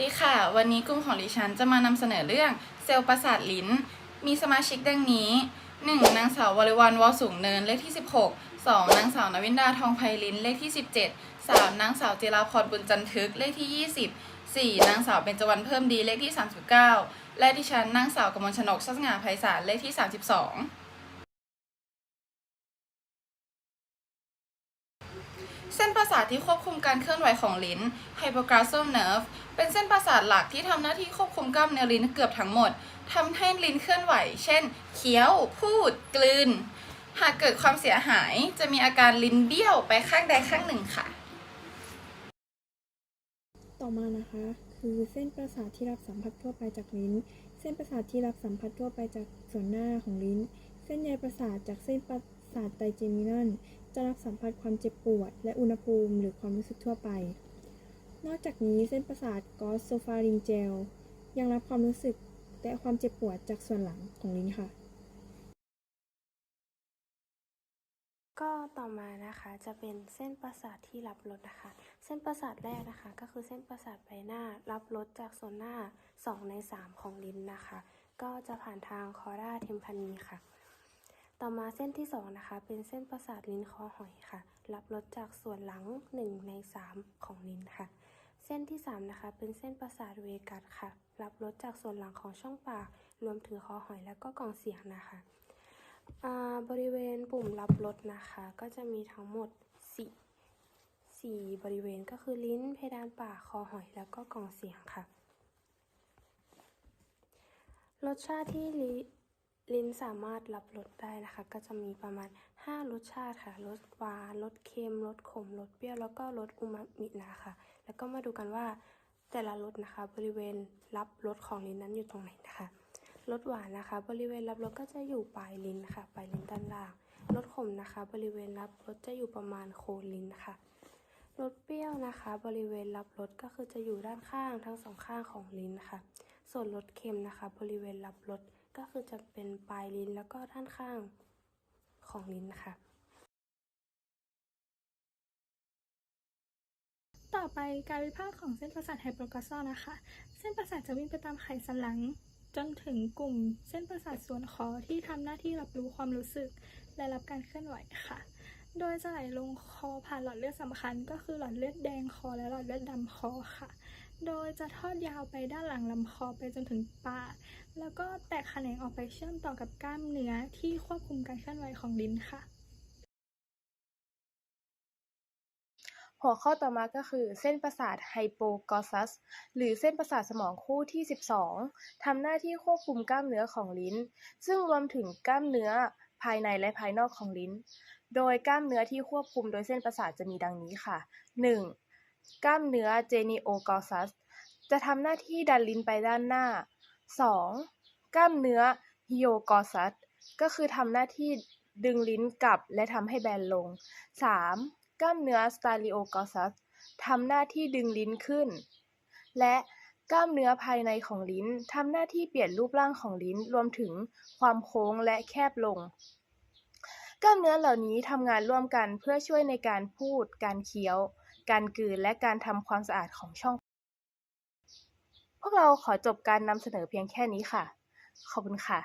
ดีค่ะ วันนี้กลุ่มของดิฉันจะมานำเสนอเรื่องเซลล์ประสาทลิ้น มีสมาชิกดังนี้ 1. นางสาววริวันวอสูงเนินเลขที่ 16 2. นางสาวนวินดาทองไพลินเลขที่ 17 3. นางสาวจิราพรบุญจันทึกเลขที่ 20 4. นางสาวเบญจวรรณเพิ่มดีเลขที่ 39 และดิฉันนางสาวกมลชนกชัสงาไพศาลเลขที่ 32 เส้นประสาทที่ควบคุมการเคลื่อนไหวของลิ้น hypoglossal nerve เป็นเส้นประสาทหลักที่ทำหน้าที่ควบคุมกล้ามเนื้อลิ้นเกือบทั้งหมดทำให้ลิ้นเคลื่อนไหว เช่น เคี้ยว พูด กลืน หากเกิดความเสียหายจะมีอาการลิ้นเบี้ยวไปข้างใดข้างหนึ่งค่ะ ต่อมานะคะ คือเส้นประสาทที่รับสัมผัสทั่วไปจากลิ้น เส้นประสาทที่รับสัมผัสทั่วไปจากส่วนหน้าของลิ้น เส้นใยประสาทจากเส้นประสาทไตรเจมินัล จะรับสัมผัสความเจ็บปวด และอุณหภูมิหรือความรู้สึกทั่วไป นอกจากนี้เส้นประสาทกอสโซฟาริงเจลยังรับความรู้สึกและความเจ็บปวดจากส่วนหลังของลิ้นค่ะ ก็ต่อมานะคะจะเป็นเส้นประสาทที่รับรสนะคะ เส้นประสาทแรกนะคะ ก็คือเส้นประสาทใบหน้า รับรสจากส่วนหน้า 2 ใน 3 ของลิ้นนะคะ ก็จะผ่านทางคอราเทมพานีค่ะ ต่อมาเส้นที่2นะคะ เป็นเส้นประสาทลิ้นคอหอยค่ะ รับรสจากส่วนหลัง 1 ใน 3 ของลิ้นค่ะ เส้นที่3นะคะ เป็นเส้นประสาทเวกัสค่ะ รับรสจากส่วนหลังของช่องปาก รวมถึงคอหอยและก็กล่องเสียงนะคะบริเวณปุ่มรับรสนะคะ ก็จะมีทั้งหมดสี่สี่บริเวณก็คือลิ้น เพดานปาก คอหอย แล้วก็กล่องเสียงค่ะ รสชาติที่ ลิ้นสามารถรับรสได้นะคะ ก็จะมีประมาณ 5 รสชาติค่ะ รสหวาน รสเค็ม รสขม รสเปรี้ยว แล้วก็รสอูมามินะคะ แล้วก็มาดูกันว่าแต่ละรสนะคะ บริเวณรับรสของลิ้นนั้นอยู่ตรงไหนนะคะ รสหวานนะคะ บริเวณรับรสก็จะอยู่ปลายลิ้นค่ะ ปลายลิ้นด้านล่าง รสขมนะคะ บริเวณรับรสจะอยู่ประมาณโคนลิ้นค่ะรสเปรี้ยวนะคะ บริเวณรับรสก็คือจะอยู่ด้านข้างทั้งสองข้างของลิ้นค่ะ ส่วนรสเค็มนะคะ บริเวณรับรส ก็คือจะเป็นปลายลิ้นแล้วก็ด้านข้างของลิ้นค่ะ ต่อไปการวิพากษ์ของเส้นประสาทไฮโปกลอสซัลนะคะ เส้นประสาทจะวิ่งไปตามไขสันหลัง จนถึงกลุ่มเส้นประสาทส่วนคอที่ทำหน้าที่รับรู้ความรู้สึก และรับการเคลื่อนไหวค่ะ โดยจะไหลลงคอผ่านหลอดเลือดสำคัญ ก็คือหลอดเลือดแดงคอและหลอดเลือดดำคอค่ะ โดยจะทอดยาวไปด้านหลังลำคอไปจนถึงปาก แล้วก็แตกแขนงออกไปเชื่อมต่อกับกล้ามเนื้อที่ควบคุมการเคลื่อนไหวของลิ้นค่ะ หัวข้อต่อมาก็คือเส้นประสาทไฮโปกอซัส หรือเส้นประสาทสมองคู่ที่ 12ทำหน้าที่ควบคุมกล้ามเนื้อของลิ้น ซึ่งรวมถึงกล้ามเนื้อภายในและภายนอกของลิ้น โดยกล้ามเนื้อที่ควบคุมโดยเส้นประสาทจะมีดังนี้ค่ะ 1. กล้ามเนื้อเจนิโอกอซัสจะทำหน้าที่ดันลิ้นไปด้านหน้า 2. กล้ามเนื้อฮิโอกอซัสก็คือทำหน้าที่ดึงลิ้นกลับและทำให้แบนลง 3. กล้ามเนื้อสตาลิโอกอซัสทำหน้าที่ดึงลิ้นขึ้น และกล้ามเนื้อภายในของลิ้นทำหน้าที่เปลี่ยนรูปร่างของลิ้นรวมถึงความโค้งและแคบลง กล้ามเนื้อเหล่านี้ทำงานร่วมกันเพื่อช่วยในการพูดการเคี้ยว การกลืนและการทำความสะอาดของช่อง พวกเราขอจบการนำเสนอเพียงแค่นี้ค่ะ ขอบคุณค่ะ